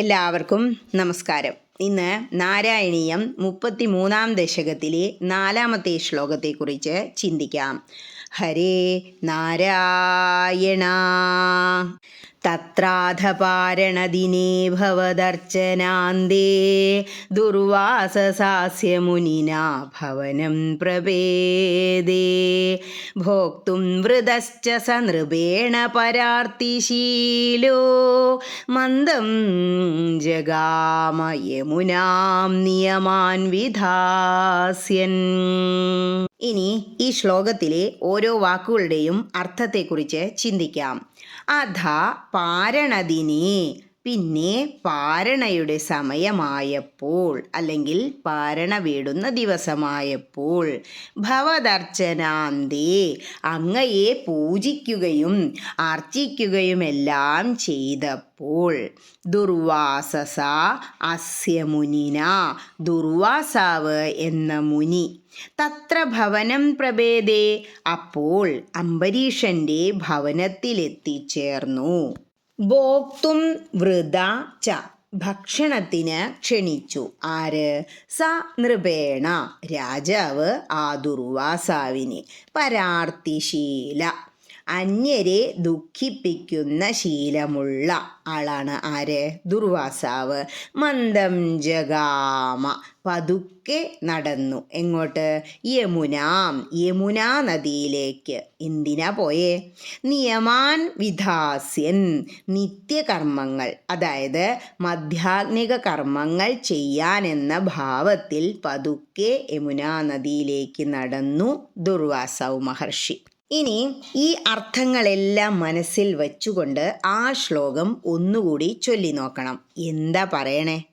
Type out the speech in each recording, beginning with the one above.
എല്ലാവർക്കും നമസ്കാരം. ഇന്ന് നാരായണീയം മുപ്പത്തി മൂന്നാം ദശകത്തിലെ നാലാമത്തെ ശ്ലോകത്തെക്കുറിച്ച് ചിന്തിക്കാം. ഹരേ നാരായണ. തത്രാധപാരണദിനേ ഭവദർച്ചനാന്തേ. ദുർവാസസാസ്യ മുനിനാ ഭവനം പ്രപേദേ ഭോക്തും വൃതശ്ച സ നൃപേണ പരാർത്തിശീലോ. മന്ദം ജഗാമ യമുനാം നിയമാൻ വിധാസ്യൻ. ഇനി ഈ ശ്ലോകത്തിലെ ഓരോ വാക്കുകളുടെയും അർത്ഥത്തെക്കുറിച്ച് ചിന്തിക്കാം. അധ പാരണദിനെ പിന്നെ പാരണയുടെ സമയമായപ്പോൾ അല്ലെങ്കിൽ പാരണ വീടുന്ന ദിവസമായപ്പോൾ ഭവദർച്ചനാന്തേ അങ്ങയെ പൂജിക്കുകയും അർച്ചിക്കുകയുമെല്ലാം ചെയ്തപ്പോൾ ദുർവാസസ അസ്യ മുനിന ദുർവാസാവ് എന്ന മുനി തത്ര ഭവനം പ്രഭേദേ അപ്പോൾ അംബരീഷന്റെ ഭവനത്തിലെത്തിച്ചേർന്നു. ഭോക്തും വൃത ച. ഭക്ഷണത്തിന് ക്ഷണിച്ചു. ആര്? സ. നൃപേണ. രാജാവ് ആ ദുർവാസാവിനെ പരാർത്തിശീല അന്യരെ ദുഃഖിപ്പിക്കുന്ന ശീലമുള്ള ആളാണ് ആര്? ദുർവാസാവ്. മന്ദം ജഗാമ. പതുക്കെ നടന്നു. എങ്ങോട്ട്? യമുനാം യമുനാ നദിയിലേക്ക്. എന്തിനാ പോയേ? നിയമാൻ വിധാസ്യൻ. നിത്യകർമ്മങ്ങൾ. അതായത് മധ്യാത്മിക കർമ്മങ്ങൾ ചെയ്യാനെന്ന ഭാവത്തിൽ പതുക്കെ യമുനാ നദിയിലേക്ക് നടന്നു ദുർവാസാവ് മഹർഷി. ഇനി ഈ അർത്ഥങ്ങളെല്ലാം മനസ്സിൽ വച്ചുകൊണ്ട് ആ ശ്ലോകം ഒന്നുകൂടി ചൊല്ലി നോക്കണം. എന്താ പറയണേ?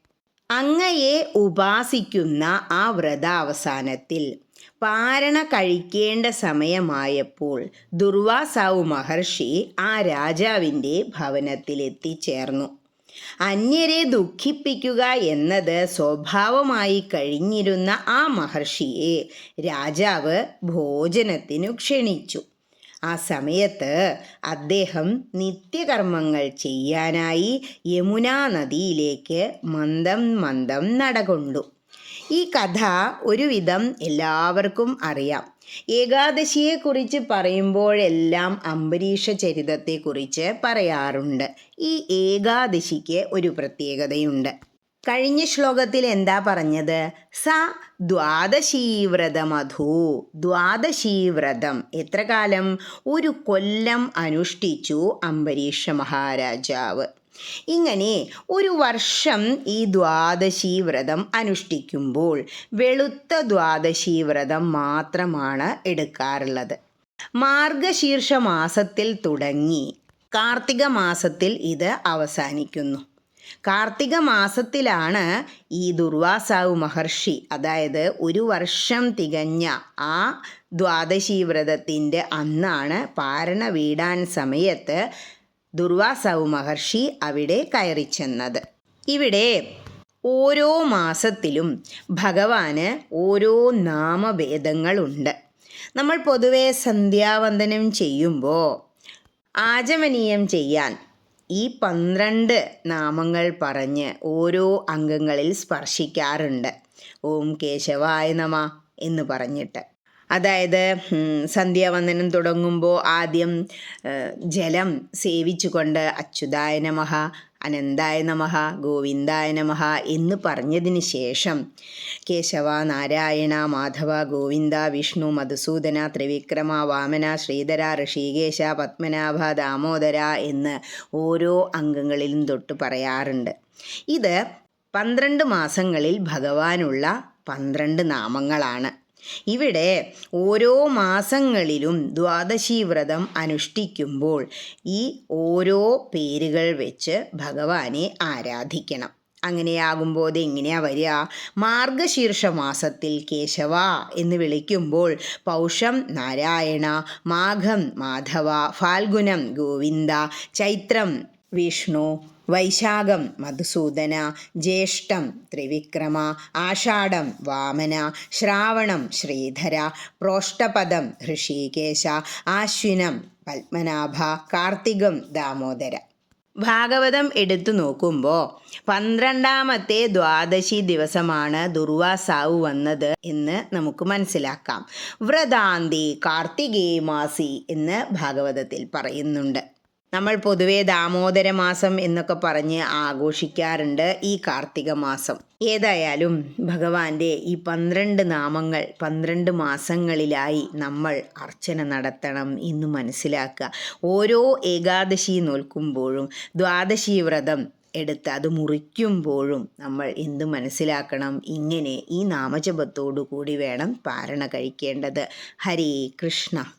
അങ്ങയെ ഉപാസിക്കുന്ന ആ വ്രതാവസാനത്തിൽ പാരണ കഴിക്കേണ്ട സമയമായപ്പോൾ ദുർവാസാവു മഹർഷി ആ രാജാവിന്റെ ഭവനത്തിൽ ഭവനത്തിലെത്തിച്ചേർന്നു. അന്യരെ ദുഃഖിപ്പിക്കുക എന്നത് സ്വഭാവമായി കഴിഞ്ഞിരുന്ന ആ മഹർഷിയെ രാജാവ് ഭോജനത്തിനു ക്ഷണിച്ചു. ആ സമയത്ത് അദ്ദേഹം നിത്യകർമ്മങ്ങൾ ചെയ്യാനായി യമുനാ നദിയിലേക്ക് മന്ദം മന്ദം നടകൊണ്ടു. ഈ കഥ ഒരുവിധം എല്ലാവർക്കും അറിയാം. ഏകാദശിയെക്കുറിച്ച് പറയുമ്പോഴെല്ലാം അംബരീഷ ചരിതത്തെക്കുറിച്ച് പറയാറുണ്ട്. ഈ ഏകാദശിക്ക് ഒരു പ്രത്യേകതയുണ്ട്. കഴിഞ്ഞ ശ്ലോകത്തിൽ എന്താ പറഞ്ഞത്? സ ദ്വാദശീവ്രതമധു ദ്വാദശീവ്രതം. എത്ര കാലം? ഒരു കൊല്ലം അനുഷ്ഠിച്ചു അംബരീഷ മഹാരാജാവ്. ഇങ്ങനെ ഒരു വർഷം ഈ ദ്വാദശി വ്രതം അനുഷ്ഠിക്കുമ്പോൾ വെളുത്ത ദ്വാദശി വ്രതം മാത്രമാണ് എടുക്കാറുള്ളത്. മാർഗശീർഷ മാസത്തിൽ തുടങ്ങി കാർത്തിക മാസത്തിൽ ഇത് അവസാനിക്കുന്നു. കാർത്തിക മാസത്തിലാണ് ഈ ദുർവാസാവ് മഹർഷി അതായത് ഒരു വർഷം തികഞ്ഞ ആ ദ്വാദശി വ്രതത്തിന്റെ അന്നാണ് പാരണ വീടാൻ സമയത്ത് ദുർവാസാവ് മഹർഷി അവിടെ കയറി ചെന്നത്. ഇവിടെ ഓരോ മാസത്തിലും ഭഗവാന് ഓരോ നാമഭേദങ്ങളുണ്ട്. നമ്മൾ പൊതുവെ സന്ധ്യാവന്ദനം ചെയ്യുമ്പോൾ ആചമനീയം ചെയ്യാൻ ഈ പന്ത്രണ്ട് നാമങ്ങൾ പറഞ്ഞ് ഓരോ അംഗങ്ങളിൽ സ്പർശിക്കാറുണ്ട്. ഓം കേശവായ നമ എന്ന് പറഞ്ഞിട്ട്. അതായത് സന്ധ്യാവന്ദനം തുടങ്ങുമ്പോൾ ആദ്യം ജലം സേവിച്ചുകൊണ്ട് അച്യുതായ നമഹ അനന്തായ നമഹ ഗോവിന്ദായ നമഹ എന്ന് പറഞ്ഞതിന് ശേഷം കേശവ നാരായണ മാധവ ഗോവിന്ദ വിഷ്ണു മധുസൂദന ത്രിവിക്രമ വാമന ശ്രീധര ഋഷികേശ പത്മനാഭ ദാമോദര എന്ന് ഓരോ അംഗങ്ങളിലും തൊട്ട് പറയാറുണ്ട്. ഇത് പന്ത്രണ്ട് മാസങ്ങളിൽ ഭഗവാനുള്ള പന്ത്രണ്ട് നാമങ്ങളാണ്. ഇവിടെ ഓരോ മാസങ്ങളിലും ദ്വാദശി വ്രതം അനുഷ്ഠിക്കുമ്പോൾ ഈ ഓരോ പേരുകൾ വെച്ച് ഭഗവാനെ ആരാധിക്കണം. അങ്ങനെയാകുമ്പോൾ എങ്ങനെയാ വരിക? മാർഗശീർഷ മാസത്തിൽ കേശവ എന്ന് വിളിക്കുമ്പോൾ പൗഷം നാരായണ മാഘം മാധവ ഫാൽഗുനം ഗോവിന്ദ ചൈത്രം വിഷ്ണു വൈശാഖം മധുസൂദന ജ്യേഷ്ഠം ത്രിവിക്രമ ആഷാഢം വാമന ശ്രാവണം ശ്രീധര പ്രോഷ്ടപദം ഋഷികേശ ആശ്വിനം പത്മനാഭ കാർത്തികം ദാമോദര. ഭാഗവതം എടുത്തു നോക്കുമ്പോൾ പന്ത്രണ്ടാമത്തെ ദ്വാദശി ദിവസമാണ് ദുർവാസാവ് വന്നത് എന്ന് നമുക്ക് മനസ്സിലാക്കാം. വ്രതാന്തി കാർത്തികേ മാസി എന്ന് ഭാഗവതത്തിൽ പറയുന്നുണ്ട്. നമ്മൾ പൊതുവേ ദാമോദര മാസം എന്നൊക്കെ പറഞ്ഞ് ആഘോഷിക്കാറുണ്ട് ഈ കാർത്തിക മാസം. ഏതായാലും ഭഗവാന്റെ ഈ പന്ത്രണ്ട് നാമങ്ങൾ പന്ത്രണ്ട് മാസങ്ങളിലായി നമ്മൾ അർച്ചന നടത്തണം എന്ന് മനസ്സിലാക്കുക. ഓരോ ഏകാദശി നോൽക്കുമ്പോഴും ദ്വാദശി വ്രതം എടുത്ത് അത് മുറിക്കുമ്പോഴും നമ്മൾ എന്ത് മനസ്സിലാക്കണം? ഇങ്ങനെ ഈ നാമജപത്തോടു കൂടി വേണം പാരണ കഴിക്കേണ്ടത്. ഹരേ കൃഷ്ണ.